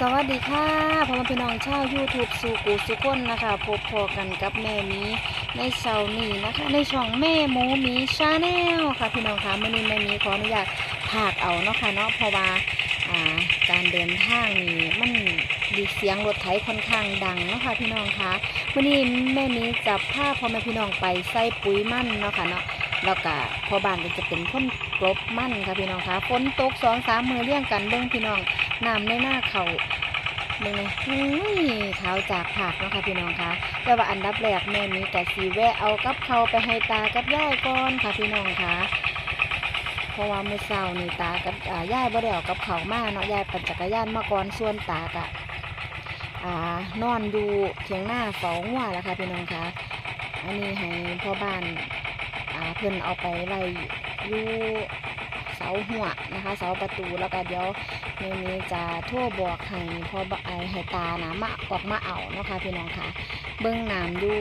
สวัสดีค่ะพ่อแม่พี่น้องชาว YouTube สุกูสุคนนะคะพบพอกันกับแม่มีในเสาร์นี้นะคะ ในช่องแม่หมูมีชาแนลค่ะพี่น้องคะมื่อนี้แม่มีขออนุญาตผากเอาเนาะค่ะเนาะเพราะว่าอ่าการเดินทางนี่มันดีเสียงรถไถค่อนข้างดังเนาะค่ะพี่น้องคะมื่อนี้แม่มีจะพาพ่อแม่พี่น้องไปใส่ปุ๋ยมั่นเนาะค่ะเนาะแล้วก็พอบ้านก็จะเป็นคนกลบมั่นค่ะพี่น้องคะฝนตกสองสามมือเรียงกันเบิ้งพี่น้อง น้ำในหน้าเขาเบิ่งเลยอุ้ยขาจากผักนะคะพี่น้องคะแต่ว่าอันดับแรกแม่มีแต่สีแวะเอากับเขาไปให้ตากับย่ายก่อนค่ะพี่น้องคะเพราะว่าเมื่อเช้านี่ตากับอ่ายบ่ได้เอากับเขามาเนาะย่ายปั่นจักรยานมาก่อนส่วนตากะอ่านอนดูเถียงหน้าเฝ้างัวแล้วค่ะพี่น้องคะอันนี้ให้พ่อบ้านอ่าเพิ่นเอาไปไว้อยู่เสาหัวนะคะ เสาประตูแล้วก็เดี๋ยว เมนี้จะโทั่วบอกให้พอไอให้ตานะมาออกมาเอาเนาะคะพี่น้องค่ะ เบิ้องน้ำอยู่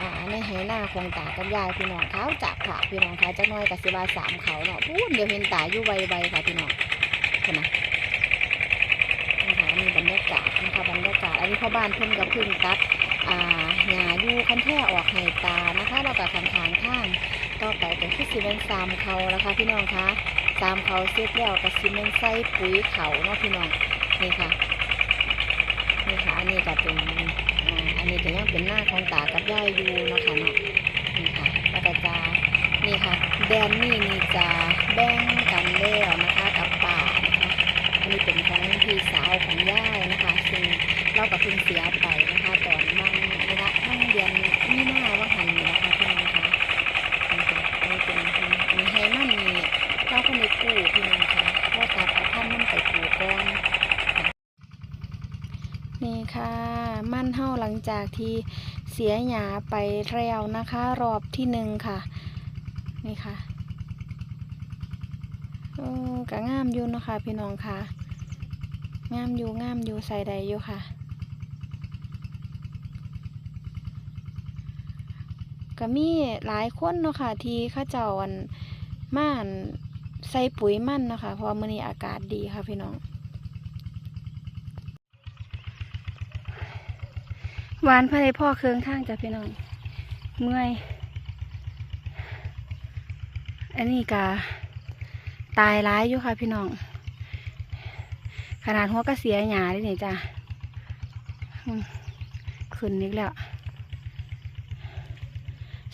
อ่าในไหหน้าของตากับยายพี่น้องเขาจากค่ะพี่น้องค่ะจะน้อยกับสิบาสามเขาเนาะพูดเดี๋ยวเห็นตาอยู่ไวๆค่ะพี่น้องเห็นไหมนะคะนี่บรรยากาศนะคะบรรยากาศอันนี้พ่อบ้านเพิ่นกับพึ่งตัดอ่าหญ้าอยู่คันแท่ออกให้ตานะคะแล้วก็คันทางข้างต่อไปก็คือสิเป็นสามเขาแล้วค่ะพี่น้องคะ สามเขาเสร็จแล้วก็สิเป็นใส่ปุ๋ยเขาเนาะพี่น้องนี่ค่ะนี่ค่ะอันนี้ก็เป็นอันนี้ก็ยังเป็นหน้าของตากับยายอยู่เนาะค่ะเนาะนี่ค่ะแล้วก็จะนี่ค่ะแดนนี่นี่จะแบ่งกันแล้วนะคะกับป่านะคะอันนี้เป็นของพี่สาวของย่ายนะคะซึ่งเรากับเพิ่งเสียไปนะคะ ตอนบางระยะบางเดือนมีหน้าว่าหันนี่นะคะพี่น้องคะนี่ค่ะนี่เป็นมีให้มันมีเราคนในกู้พี่น้องคะเราตัดเอาพันธุ์มันไปปลูกก่อนนี่ค่ะ มันเฮาหลัง จากที่เสียหยาไปแล้วนะคะ รอบที่หนึ่งค่ะ นี่ค่ะเออกะงามอยู่นะคะ พี่น้องค่ะ งามอยู่งามอยู่ใส่ใดอยู่ค่ะก็มีหลายคนเนาะค่ะ ที่ข้าเจ้าอันม่านใส่ปุ๋ยมั่นเนาะคะเพราะมื้อนี้อากาศดีค่ะพี่น้อง หวานภายในพ่อเครื่องข้างจ้ะพี่น้อง เมื่อย อันนี้กาตายร้ายอยู่ค่ะพี่น้อง ขนาดหัวก็เสียหยาด้วยนี่จ้ะอืมขึ้นนิดแล้ว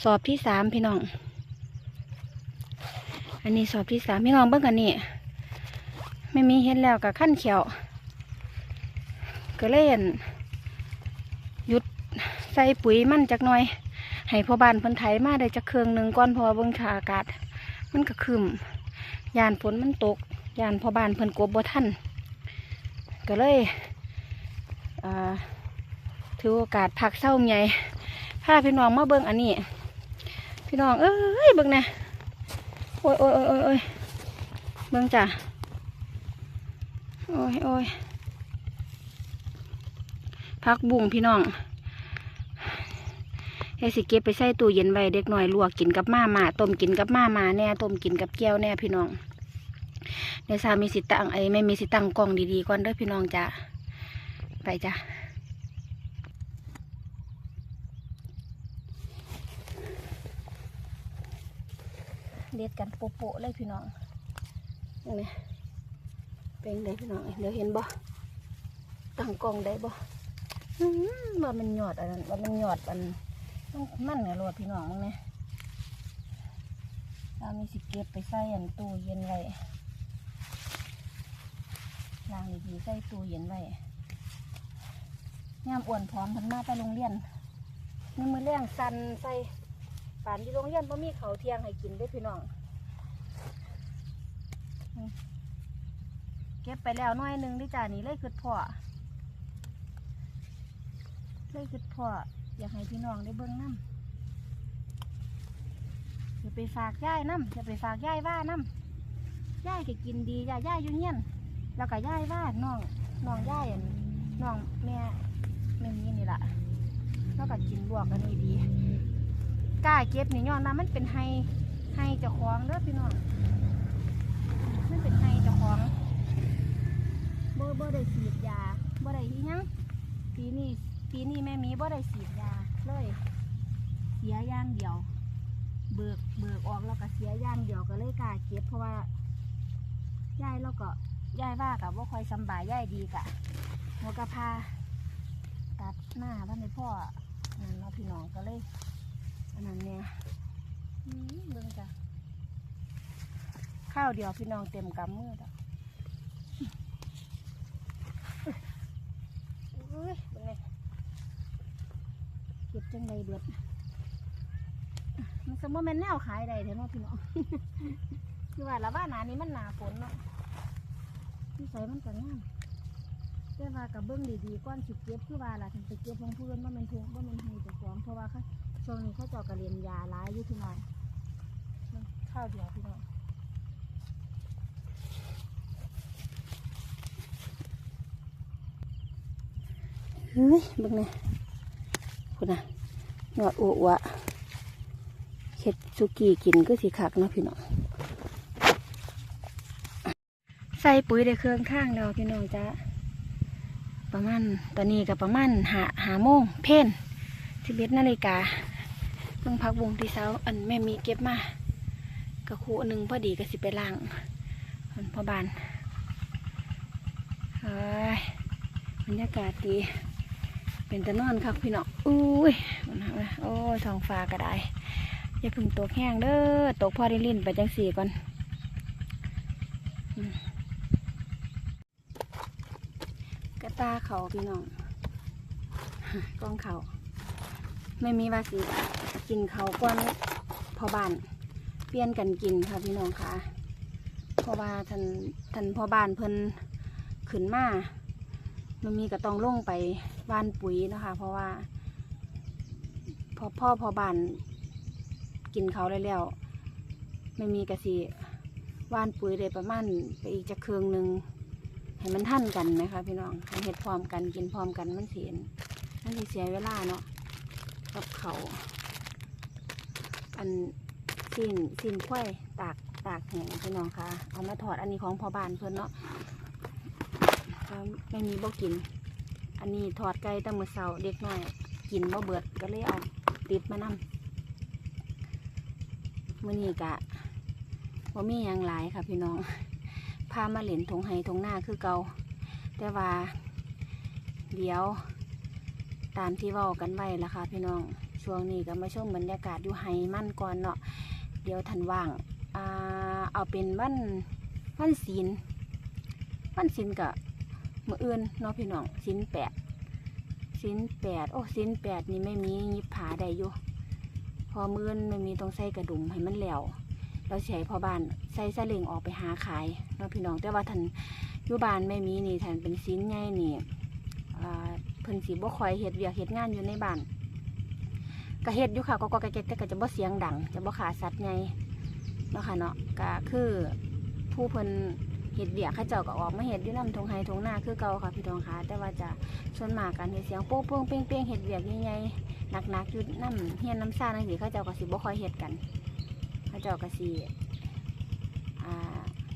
สอบที่สามพี่น้อง อันนี้สอบที่สามพี่น้องเบิ่งกันนี่ไม่มีเห็นแล้วกับขั้นเขียวก็เล่น ส่ปุ๋ยมั่นจักหน่อย ให้พ่อบ้านเพิ่นไถมาได้จักเครื่องหนึ่งก่อนเพอเบิ่งขาอากาศ มันก็คืมยานฝนมันตกยานพ่อบ้านเพิ่นกบบ่ทันก็เลยถือโอกาสพักเศร้าใหญ่พาพี่น้องมาเบิ่งอันนี้ พี่น้องเอ้ยเบิ่งนะโอ้ยโอ้ยโอ้ยโอ้ยโอ้ยเบิ่งจ้ะโอ้ยโอ้ยพักบุ้งพี่น้อง เฮสิเก็บไปใส่ตู้เย็นไว้เด็กหน่อยลวกกินกับมามาต้มกินกับมามาแน่ต้มกินกับแก้วแน่พี่น้องเดี๋ยวสามีสิตังไอ้ไม่มีสิตังกล่องดีๆก่อนเด้อพี่น้องจ้ะไปจ้ะเด็ดกันโปะๆเลยพี่น้องนี่เป็นไงพี่น้องเดี๋ยวเห็นบ่ตั้งกล่องได้บ่ว่ามันหยอดอันนั้นว่ามันหยอดอัน ต้องมันเนี่ยรวดพี่น้องมึงเนี่ยสามีสิเก็บไปใส่อันตู้เย็นไว้ล้างดีๆใส่ตู้เย็นไว้ยามอ้วนพร้อมพันมาไปโรงเรียนนี่มือเลี้ยงสันใส่ป่านที่โรงเรียนพ่มีเขาเที่ยงให้กินด้วยพี่น้องเก็บไปแล้วน้อยนึงดิจ้านี่เลยคือพ่อเลยคือพ่อ อยากให้พี่น้องได้เบิ่งน้ำจะไปฝากย่ายน้ำจะไปฝากย่ายว่าน้ำย่ายก็กินดีย่ายย่ายอยุ่เงียนแล้วก็ย่ายว่าน้องน้องย่ายนน้องแม่แม่นี้นี่แหละแล้วก็กินลวกอันนี้ดีกล้าเก็บนี่ย้อนนะมันเป็นไฮไฮเจ้าของเด้อพี่น้องมันเป็นไฮเจ้าของเบ่บ่ได้ฉีดยาบ่ได้ยังปีนี้ ปีนี้แม่มีบ่ได้ฉีดยาเลย เสียอย่างเดียว เบิกเบิกออกแล้วก็เสียอย่างเดียวก็เลยกล้าเก็บเพราะว่ายายเราก็ยายว่ากับว่าคอยสบายยายดีกะหัวกะพาตัดหน้าบ้านในพ่อนั่นเนาพี่น้องก็เลยอันนั้นเนี่ยเบิ่งจ้ะข้าวเดียวพี่น้องเต็มกำมือดอกอุ้ยเบิ่งเลย ก็บจังใดเบิดมันสมมติมันแนวขายได้เถอะเนาะพี่น้องคือว่าละว่าหนานี้มันหนาฝนเนาะที่ใส่มันก็งามแต่ว่ากับเบิ้งดีๆก้อนสิเก็บคือว่าล่ะถึงไปเก็บลงพื้นว่ามันทุกว่ามันให้เจ้าของเพราะว่าเขาช่วงนี้เขาเจาะกระเรียนยาร้ายอยู่พี่น้องข้าวเดียวพี่น้องเฮ้ยเบิ่งเนี่ย คุณน่ะหนวดอ้วะเฮ็ดสุกี้กินก็สิคักเนาะพี่น้องใส่ปุ๋ยได้เครื่องข้างแล้วพี่น้องจ้าประมาณตอนนี้ก็ประมาณหาหาโมงเพ่นสิบเอ็ดนาฬิกาเพิ่งพักวงที่เช้าอันแม่มีเก็บมากระคูหนึ่งพอดีก็สิไปล้างอันพ่อบานเฮ้ยบรรยากาศดี เป็นตะนอนครับพี่น้องอุ้ยมันนะโอ้ยท้องฟ้าก็ได้อย่าเพึ่งตกแห้งเด้อตกพอได้ลิ้นไปจังสี่ก่อนอืมกระตาเขาพี่น้องกองเขาไม่มีว่าสิกินเขาก้อนพอบ้านเปลี่ยนกันกินค่ะพี่น้องค่ะเพราะว่าท่านท่านพอบ้านเพิ่นขึ้นมา มันมีก็ต้องลงไปบ้านปุ๋ยนะคะ เพราะว่า พอพ่อพอบ้านกินเขาแล้วไม่มีกระสิว่านปุ๋ยเลยประมาณไปอีกจะเครืองหนึ่งให้มันท่านกันนะคะ พี่น้องให้เห็ดพร้อมกันกินพร้อมกันมันเสียนมันเสียเวลาเนาะกับเขาอันสิ้นสิ้นควายตากตากแห้งพี่น้องคะเอามาถอดอันนี้ของพอบ้านเพื่อนเนาะ ไม่มีบ่กิน อันนี้ถอดไก่ตั้งมือเสาเด็กน้อย กินบ่เบิดก็เลยเอาติดมานำมื่อนี้กะว่ามีหยังหลายค่ะพี่น้องพามาเหรียญทงไห้ทงหน้าคือเกาแต่ว่าเดี๋ยวตามที่เว้ากันไว้ละค่ะพี่น้องช่วงนี้ก็มาชมบรรยากาศอยู่ไห้มั่นก่อนเนาะเดี๋ยวทันว่างอาเอาเป็นวันวันศีลวันศีลกับ มืออื่นเนาะพี่น้องศีลแปดศีลแปดโอ้ศีลแปดนี่ไม่มียิบผาได้อยู่พอมื้อนไม่มีต้องใส่กระดุมให้มันแหลวเราใช้พอบ้านใส่ซาเล็งออกไปหาขายเนาะพี่น้องแต่ว่าทันอยู่บ้านไม่มีนี่ทันเป็นสินใหญ่นี่เพิ่นสีบ่คอยเฮ็ดเวียกเฮ็ดงานอยู่ในบ้านก็เฮ็ดอยู่ค่ะก็ก็แก๊กแต่ก็จะบ่เสียงดัง จะบ่ขาสัตว์ใหญ่เนาะค่ะเนาะก็คือผู้เพิ่น เฮ็ดเวียกเขาเจ้าก็ออกมาเฮ็ดอยู่น้ำทงไห้ทงหน้าคือเก่าค่ะพี่น้องค่ะ แต่ว่าจะส่วนมากการเฮ็ดเสียงโป๊ะโป้งเป้งเป้งเฮ็ดเวียกใหญ่ๆหนักๆอยู่น้ำเฮียนน้ำซ่านั่นสิเขาเจ้าก็สิบ่คอยเฮ็ดกันเขาเจ้าก็สิอ่า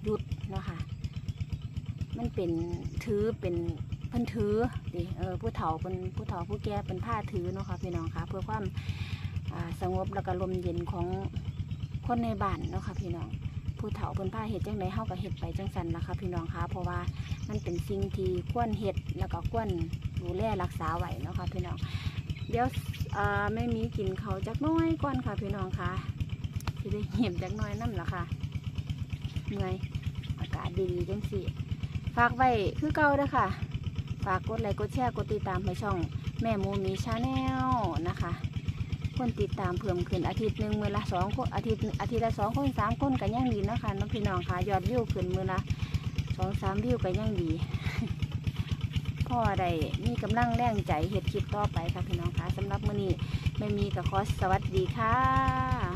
หยุดเนาะค่ะ มันเป็นถือเป็นพิ่นถือดิเออผู้เฒ่าเป็นผู้เฒ่าผู้แก่เป็นผ้าถือเนาะค่ะพี่น้องค่ะ เพื่อความสงบแล้วก็ลมเย็นของคนในบ้านเนาะค่ะพี่น้อง ผู้เฒ่าเพิ่นผ้าเฮ็ดจังไดเฮาก็เฮ็ดไปจังสันล่ะคะพี่น้องคะเพราะว่ามันเป็นสิ่งที่ควรเฮ็ดแล้วก็ควรดูแลรักษาไว้เนาะค่ะพี่น้องเดี๋ยวไม่มีกินเขาจักน้อยก่อนค่ะพี่น้องค่ะสิได้เหี่ยมจักน้อยนั่นล่ะค่ะเหนื่อยอากาศดีจังสิฝากไว้คือเก่าเด้อค่ะ ฝากกดไลค์กดแชร์กดติดตามให้ช่องแม่มูมีชาแนลนะคะ คนติดตามเพิ่มขึ้นอาทิตย์หนึ่งมือละสองคนอาทิตย์อาทิตย์ละสองคนสามคนกันยังดีนะคะน้องพี่น้องค่ะยอดวิวขึ้นมือละสองสามวิวกันยังดีพ่อได้มีกำลังแรงใจเฮ็ดคลิปต่อไปค่ะพี่น้องค่ะสำหรับมื้อนี้ไม่มีกับคอสสวัสดีค่ะ